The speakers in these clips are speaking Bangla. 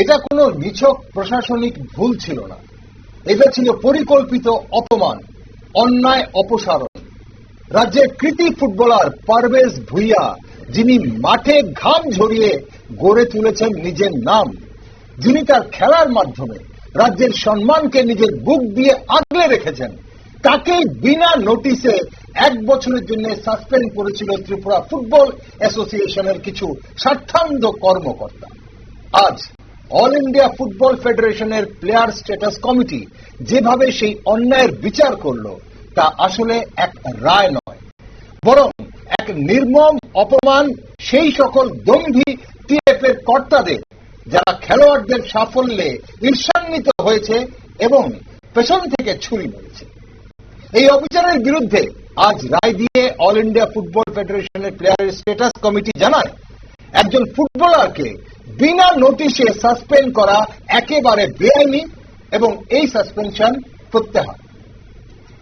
এটা কোনো নিছক প্রশাসনিক ভুল ছিল না। এটা ছিল পরিকল্পিত অপমান, অন্যায়, অপসারণ। রাজ্যের কৃতি ফুটবলার পারভেজ ভুইয়া, যিনি মাঠে ঘাম ঝরিয়ে গড়ে তুলেছেন নিজের নাম, যিনি তার খেলার মাধ্যমে রাজ্যের সম্মানকে নিজের বুক দিয়ে আগলে রেখেছেন, তাকেই বিনা নোটিসে এক বছরের জন্য সাসপেন্ড করেছিল ত্রিপুরা ফুটবল অ্যাসোসিয়েশনের কিছু স্বার্থান্ধ কর্মকর্তা। আজ অল ইন্ডিয়া ফুটবল ফেডারেশনের প্লেয়ার স্ট্যাটাস কমিটি যেভাবে সেই অন্যায়ের বিচার করল, তা আসলে এক রায় নয়। বরং এক নির্মম অপমান সেই সকল দম্ভী টিএফ এর কর্তাদের, যারা খেলোয়াড়দের সাফল্যে ঈর্ষান্বিত হয়েছে এবং পেছন থেকে ছুরি মেরেছে। এই অবিচারের বিরুদ্ধে আজ রায় দিয়ে অল ইন্ডিয়া ফুটবল ফেডারেশনের প্লেয়ারের স্ট্যাটাস কমিটি জানায়, একজন ফুটবলারকে বিনা নোটিশে সাসপেন্ড করা একেবারে বেআইনি এবং এই সাসপেনশন প্রত্যাহার।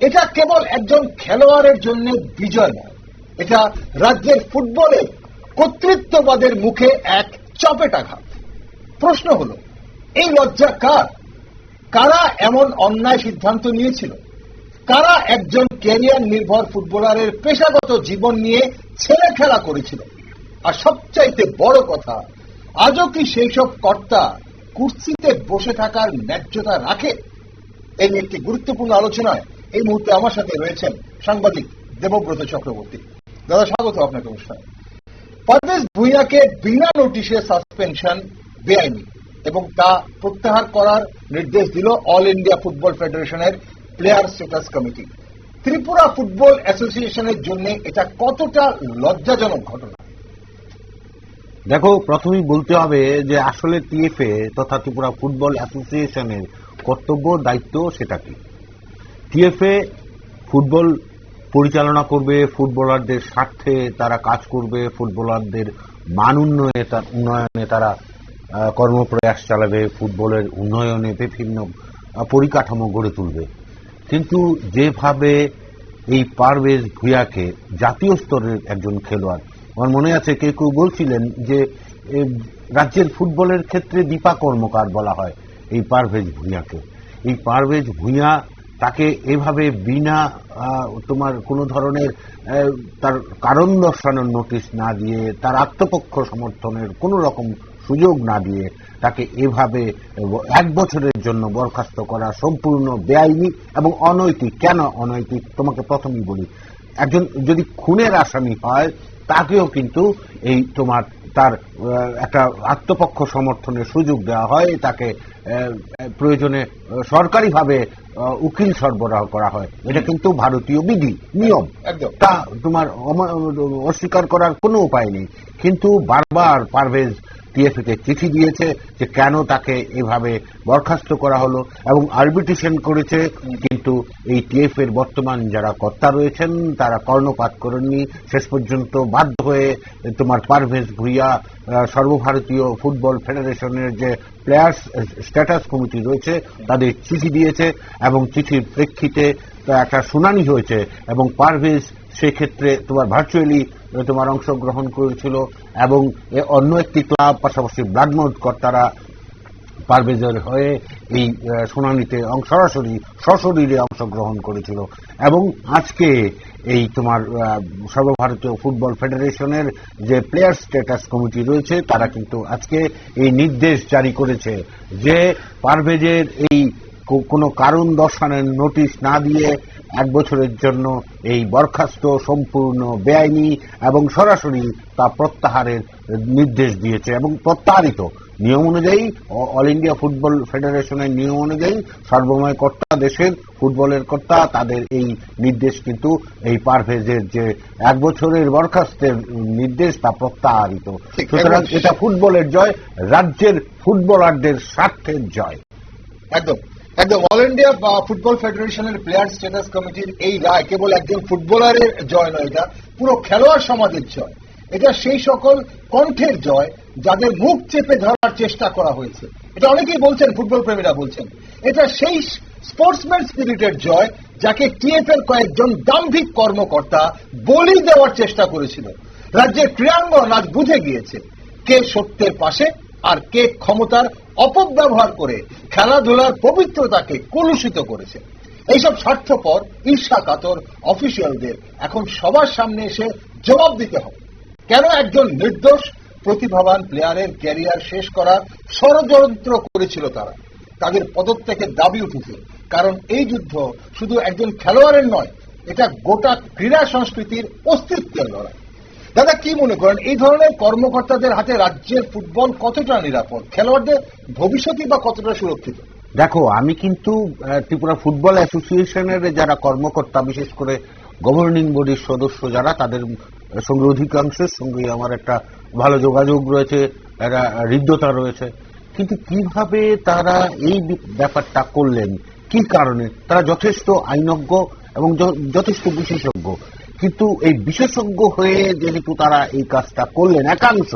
এটা কেবল একজন খেলোয়াড়ের জন্য বিজয় নয়, এটা রাজ্যের ফুটবলের কর্তৃত্ববাদের মুখে এক চপেটাঘাত। প্রশ্ন হল, এই লজ্জা কার? কারা এমন অন্যায় সিদ্ধান্ত নিয়েছিল? কারা একজন ক্যারিয়ার নির্ভর ফুটবলারের পেশাগত জীবন নিয়ে ছেলে খেলা করেছিল? আর সবচাইতে বড় কথা আজও কি সেই সব কর্তা কুর্সিতে বসে থাকার ন্যায্যতা রাখে? এই নিয়ে একটি গুরুত্বপূর্ণ আলোচনায় এই মুহূর্তে আমার সাথে রয়েছেন সাংবাদিক দেবব্রত চক্রবর্তী। দাদা, স্বাগত আপনাকে অনুষ্ঠানে। পারভেজ ভুইয়াকে বিনা নোটিশে সাসপেনশন বেআইনি এবং তা প্রত্যাহার করার নির্দেশ দিল অল ইন্ডিয়া ফুটবল ফেডারেশনের player status committee. Tripura football অ্যাসোসিয়েশনের জন্য এটা কতটা লজ্জাজনক ঘটনা? দেখো, প্রথমেই বলতে হবে যে আসলে টিএফএ তথা ত্রিপুরা ফুটবল অ্যাসোসিয়েশনের কর্তব্য, দায়িত্ব সেটা কি? টিএফএ ফুটবল পরিচালনা করবে, ফুটবলারদের স্বার্থে তারা কাজ করবে, ফুটবলারদের মান উন্নয়নে তার- উন্নয়নে তারা কর্মপ্রয়াস চালাবে, ফুটবলের উন্নয়নে বিভিন্ন পরিকাঠামো গড়ে তুলবে। কিন্তু যেভাবে এই পারভেজ ভুয়াকে জাতীয় স্তরের একজন খেলোয়াড় আমার মনে আছে, কেউ কেউ বলছিলেন যে রাজ্যের ফুটবলের ক্ষেত্রে দীপা কর্মকার বলা হয়, এই পারভেজ ভুঁইয়াকে। এই পারভেজ ভুঁইয়া তাকে এভাবে বিনা তোমার কোনো ধরনের তার কারণ দর্শানোর নোটিশ না দিয়ে, তার আত্মপক্ষ সমর্থনের কোনো রকম সুযোগ না দিয়ে তাকে এভাবে এক বছরের জন্য বরখাস্ত করা সম্পূর্ণ বেআইনি এবং অনৈতিক। কেন অনৈতিক? তোমাকে প্রথমেই বলি একজন যদি খুনের আসামি হয় তাকেও কিন্তু এই তোমার তার একটা আত্মপক্ষ সমর্থনের সুযোগ দেওয়া হয়। তাকে প্রয়োজনে সরকারিভাবে উকিল সরবরাহ করা হয়। এটা কিন্তু ভারতীয় বিধি নিয়ম। একদম। তা তোমার অস্বীকার করার কোনো উপায় নেই। কিন্তু বারবার পারভেজ টিএফএ কে চিঠি দিয়েছে যে কেন তাকে এভাবে বরখাস্ত করা হলো এবং আরবিট্রেশন করেছে। কিন্তু এই টিএফ এর বর্তমান যারা কর্তা রয়েছেন, তারা কর্ণপাত করেননি। শেষ পর্যন্ত বাধ্য হয়ে তোমার পারভেজ ভুইয়া সর্বভারতীয় ফুটবল ফেডারেশনের যে প্লেয়ার্স স্ট্যাটাস কমিটি রয়েছে, তাদের চিঠি দিয়েছে এবং চিঠির প্রেক্ষিতে একটা শুনানি হয়েছে এবং পারভেজ সেক্ষেত্রে তোমার ভার্চুয়ালি তোমার অংশগ্রহণ করেছিল এবং অন্য একটি ক্লাব, পাশাপাশি ব্লাডমোড কর্তারা পারভেজের হয়ে এই শুনানিতে সরাসরি সশরীরে অংশগ্রহণ করেছিল। এবং আজকে এই তোমার সর্বভারতীয় ফুটবল ফেডারেশনের যে প্লেয়ার স্ট্যাটাস কমিটি রয়েছে, তারা কিন্তু আজকে এই নির্দেশ জারি করেছে যে পারভেজের এই কোনো কারণ দর্শানোর নোটিশ না দিয়ে এক বছরের জন্য এই বরখাস্ত সম্পূর্ণ বেআইনি এবং সরাসরি তা প্রত্যাহারের নির্দেশ দিয়েছে এবং প্রত্যাহারিত। নিয়ম অনুযায়ী অল ইন্ডিয়া ফুটবল ফেডারেশনের নিয়ম অনুযায়ী সর্বময় কর্তা দেশের ফুটবলের কর্তা তাদের এই নির্দেশ কিন্তু এই পারভেজের যে এক বছরের বরখাস্তের নির্দেশ তা প্রত্যাহারিত। সুতরাং এটা ফুটবলের জয় রাজ্যের ফুটবলারদের স্বার্থের জয়। একদম। একদম। অল ইন্ডিয়া ফুটবল ফেডারেশনের প্লেয়ার স্ট্যাটাস কমিটির এই রায় কেবল একজন ফুটবলারের জয় নয় এটা পুরো খেলোয়াড় সমাজের জয়। এটা সেই সকল কণ্ঠের জয় যাদের মুখ চেপে ধরার চেষ্টা করা হয়েছে। এটা অনেকেই বলছেন, ফুটবল প্রেমীরা বলছেন। এটা সেই স্পোর্টসম্যান স্পিরিটের জয় যাকে টিএফ এর কয়েকজন দাম্ভিক কর্মকর্তা বলি দেওয়ার চেষ্টা করেছিল। রাজ্যের ক্রীড়াঙ্গন আজ বুঝে গিয়েছে কে সত্যের পাশে আর কে ক্ষমতার অপব্যবহার করে খেলাধুলার পবিত্রতাকে কলুষিত করেছে। এইসব স্বার্থপর ঈর্ষা কাতর অফিসিয়ালদের এখন সবার সামনে এসে জবাব দিতে হবে। কেন একজন নির্দোষ প্রতিভাবান প্লেয়ারের ক্যারিয়ার শেষ করার ষড়যন্ত্র করেছিল তারা? তাদের পদত্যাগের দাবি উঠেছে। কারণ এই যুদ্ধ শুধু একজন খেলোয়াড়ের নয়, এটা গোটা ক্রীড়া সংস্কৃতির অস্তিত্বের লড়াই। দাদা, কি মনে করেন, এই ধরনের কর্মকর্তাদের হাতে রাজ্যের ফুটবল কতটা নিরাপদ? খেলোয়াড়দের ভবিষ্যৎই বা কতটা সুরক্ষিত? দেখো, আমি কিন্তু ত্রিপুরা ফুটবল অ্যাসোসিয়েশনের যারা কর্মকর্তা, বিশেষ করে গভর্নিং বডির সদস্য যারা, তাদের সঙ্গে অধিকাংশের সঙ্গে আমার একটা ভালো যোগাযোগ রয়েছে, একটা হৃদ্যতা রয়েছে। কিন্তু কীভাবে তারা এই ব্যাপারটা করলেন? কি কারণে? তারা যথেষ্ট আইনজ্ঞ এবং যথেষ্ট বিশেষজ্ঞ। কিন্তু এই বিশেষজ্ঞ হয়ে যেহেতু তারা এই কাজটা করলেন একাংশ,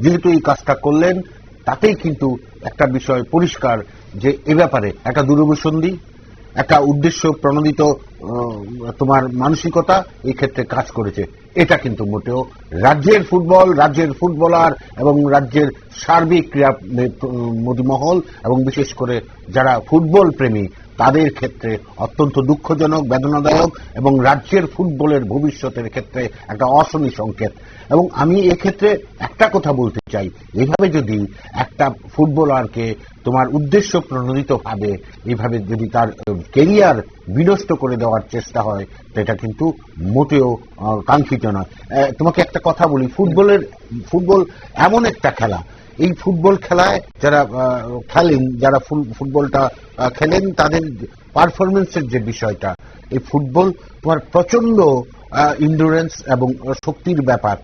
যেহেতু এই কাজটা করলেন, তাতেই কিন্তু একটা বিষয় পরিষ্কার যে এ ব্যাপারে একটা দূরভিসন্ধি একটা উদ্দেশ্য প্রণোদিত তোমার মানসিকতা এই ক্ষেত্রে কাজ করেছে। এটা কিন্তু মোটেও রাজ্যের ফুটবল, রাজ্যের ফুটবলার এবং রাজ্যের সার্বিক ক্রীড়া মহল এবং বিশেষ করে যারা ফুটবল প্রেমী তাদের ক্ষেত্রে অত্যন্ত দুঃখজনক, বেদনাদায়ক এবং রাজ্যের ফুটবলের ভবিষ্যতের ক্ষেত্রে একটা অশনি সংকেত। এবং আমি এক্ষেত্রে একটা কথা বলতে চাই। এভাবে যদি একটা ফুটবলারকে তোমার উদ্দেশ্য প্রণোদিত ভাবে এইভাবে যদি তার কেরিয়ার বিনষ্ট করে দেওয়ার চেষ্টা হয় এটা কিন্তু মোটেও কাঙ্ক্ষিত নয়। তোমাকে একটা কথা বলি। ফুটবলের, ফুটবল এমন একটা খেলা এই ফুটবল খেলায় যারা খেলেন যারা ফুটবলটা খেলেন তাদের পারফরমেন্সের যে বিষয়টা এই ফুটবল তোমার প্রচণ্ড ইন্ডুরেন্স এবং শক্তির ব্যাপার।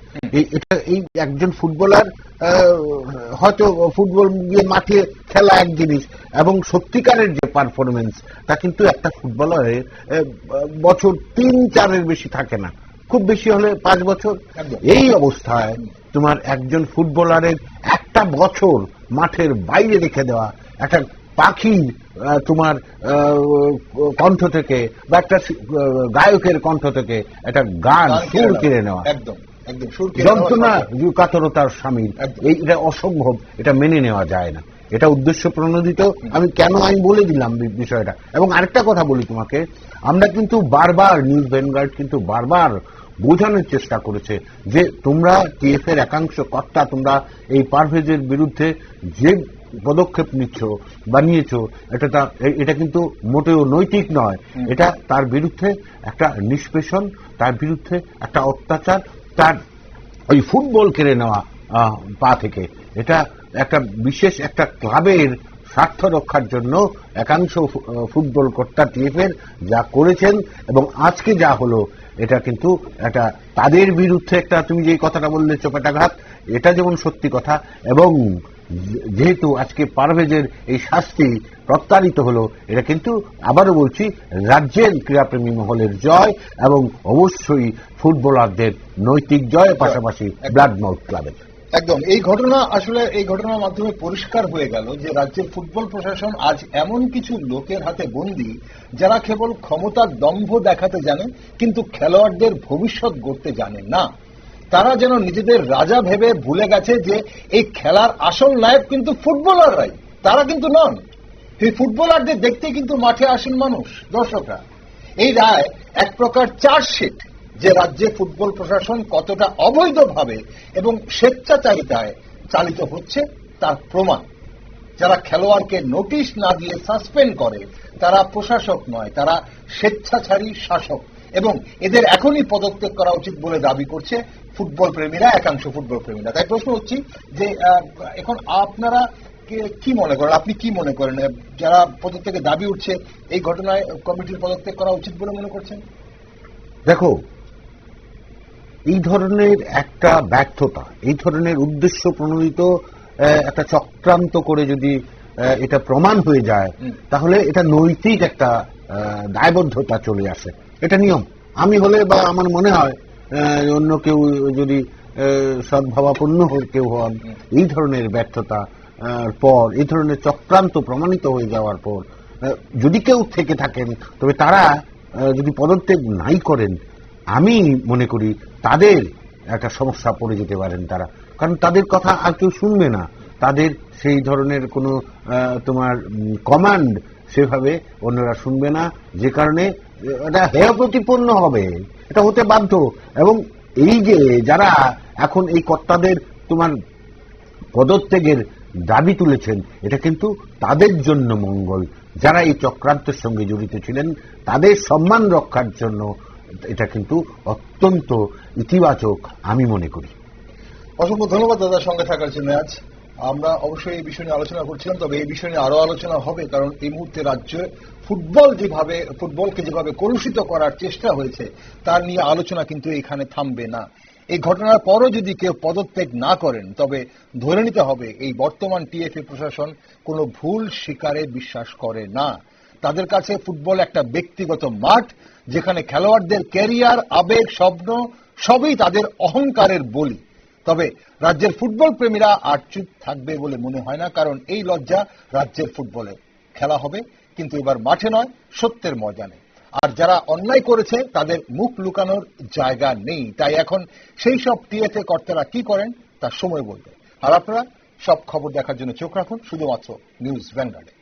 এটা এই একজন ফুটবলার হয়তো ফুটবল গিয়ে মাঠে খেলা এক জিনিস এবং সত্যিকারের যে পারফরমেন্স তা কিন্তু একটা ফুটবলারের বছর তিন চারের বেশি থাকে না। খুব বেশি হলে পাঁচ বছর। এই অবস্থায় তোমার একজন ফুটবলারের একটা বছর মাঠের বাইরে রেখে দেওয়া একটা পাখির তোমার কণ্ঠ থেকে বা একটা গায়কের কণ্ঠ থেকে একটা গান সুর কেড়ে নেওয়া। একদম যন্ত্রণা কাতরতার স্বামীর। এটা অসম্ভব এটা মেনে নেওয়া যায় না। এটা উদ্দেশ্য প্রণোদিত। আমি কেন আমি বলে দিলাম বিষয়টা। এবং আরেকটা কথা বলি তোমাকে আমরা কিন্তু বারবার নিউজ ভ্যানগার্ড কিন্তু বারবার বোঝানোর চেষ্টা করেছে যে তোমরা টিএফ এর একাংশ কর্তা তোমরা এই পারভেজের বিরুদ্ধে যে পদক্ষেপ নিচ্ছ বা নিয়েছো এটা তা এটা কিন্তু মোটেও নৈতিক নয়। এটা তার বিরুদ্ধে একটা নিষ্পেষণ তার বিরুদ্ধে একটা অত্যাচার তার ওই ফুটবল কেড়ে নেওয়া পা থেকে। এটা একটা বিশেষ একটা ক্লাবের স্বার্থ রক্ষার জন্য একাংশ ফুটবল কর্তা টিএফের যা করেছেন এবং আজকে যা হলো এটা কিন্তু একটা তাদের বিরুদ্ধে একটা তুমি যে কথাটা বললে চোপেটাঘাত এটা যেমন সত্যি কথা এবং যেহেতু আজকে পারভেজের এই শাস্তি প্রত্যারিত হলো এটা কিন্তু আবারও বলছি রাজ্যের ক্রীড়াপ্রেমী মহলের জয় এবং অবশ্যই ফুটবলারদের নৈতিক জয়। পাশাপাশি ব্লাড মাউথ ক্লাবের একদম। এই ঘটনা আসলে, এই ঘটনার মাধ্যমে পরিষ্কার হয়ে গেল যে রাজ্যের ফুটবল প্রশাসন আজ এমন কিছু লোকের হাতে বন্দী যারা কেবল ক্ষমতার দম্ভ দেখাতে জানে, কিন্তু খেলোয়াড়দের ভবিষ্যৎ গড়তে জানে না। তারা যেন নিজেদের রাজা ভেবে ভুলে গেছে যে এই খেলার আসল নায়ক কিন্তু ফুটবলাররাই, তারা কিন্তু নন। এই ফুটবলারদের দেখতে কিন্তু মাঠে আসেন মানুষ, দর্শকরা। এই রায় এক প্রকার চার্জশিট। যে রাজ্যে ফুটবল প্রশাসন কতটা অবৈধভাবে এবং স্বেচ্ছাচারিতায় চালিত হচ্ছে, তার প্রমাণ। যারা খেলোয়াড়কে নোটিশ না দিয়ে সাসপেন্ড করে, তারা প্রশাসক নয়, তারা স্বেচ্ছাচারী শাসক। এবং এদের এখনই পদত্যাগ করা উচিত বলে দাবি করছে ফুটবল প্রেমীরা, একাংশ ফুটবল প্রেমীরা। তাই প্রশ্ন হচ্ছে যে এখন আপনারা কে- মনে করেন? আপনি কি মনে করেন? যারা পদত্যাগের দাবি উঠছে, এই ঘটনায় কমিটির পদত্যাগ করা উচিত বলে মনে করছেন? দেখো এই ধরনের একটা ব্যর্থতা এই ধরনের উদ্দেশ্য প্রণোদিত একটা চক্রান্ত করে যদি এটা প্রমাণ হয়ে যায় তাহলে এটা নৈতিক একটা দায়বদ্ধতা চলে আসে। এটা নিয়ম। আমি হলে বা আমার মনে হয় অন্য কেউ যদি সদ্ভাবাপন্ন কেউ হন এই ধরনের ব্যর্থতা পর এই ধরনের চক্রান্ত প্রমাণিত হয়ে যাওয়ার পর যদি কেউ থেকে থাকেন তবে তারা যদি পদত্যাগ নাই করেন আমি মনে করি তাদের একটা সমস্যা পড়ে যেতে পারেন তারা। কারণ তাদের কথা আর কেউ শুনবে না। তাদের সেই ধরনের কোনো তোমার কমান্ড সেভাবে অন্যরা শুনবে না। যে কারণে এটা হেয় প্রতিপন্ন হবে। এটা হতে বাধ্য। এবং এই যে যারা এখন এই কর্তাদের তোমার পদত্যাগের দাবি তুলেছেন, এটা কিন্তু তাদের জন্য মঙ্গল। যারা এই চক্রান্তের সঙ্গে জড়িত ছিলেন, তাদের সম্মান রক্ষার জন্য এটা কিন্তু অত্যন্ত ইতিবাচক, আমি মনে করি। অসংখ্য ধন্যবাদ দাদার সঙ্গে থাকার জন্য আজ। আমরা অবশ্যই এই বিষয় নিয়ে আলোচনা করছিলাম, তবে এই বিষয় নিয়ে আরও আলোচনা হবে, কারণ এই মুহূর্তে রাজ্যে ফুটবল যেভাবে, ফুটবলকে যেভাবে কলুষিত করার চেষ্টা হয়েছে, তার নিয়ে আলোচনা কিন্তু এখানে থামবে না। এই ঘটনার পরও যদি কেউ পদত্যাগ না করেন, তবে ধরে নিতে হবে, এই বর্তমান টিএফএ প্রশাসন কোনো ভুল শিকারে বিশ্বাস করে না। তাদের কাছে ফুটবল একটা ব্যক্তিগত মাঠ যেখানে খেলোয়াড়দের ক্যারিয়ার, আবেগ, স্বপ্ন, সবই তাদের অহংকারের বলি। তবে রাজ্যের ফুটবল প্রেমীরা আর চুপ থাকবে বলে মনে হয় না, কারণ এই লজ্জা রাজ্যের ফুটবলে। খেলা হবে, কিন্তু এবার মাঠে নয়, সত্যের ময়দানে। আর যারা অন্যায় করেছে, তাদের মুখ লুকানোর জায়গা নেই। তাই এখন সেই সব টিএফএ কর্তারা কি করেন, তা সময় বলবে। আর আপনারা সব খবর দেখার জন্য চোখ রাখুন, শুধুমাত্র নিউজ ভ্যানগার্ডে।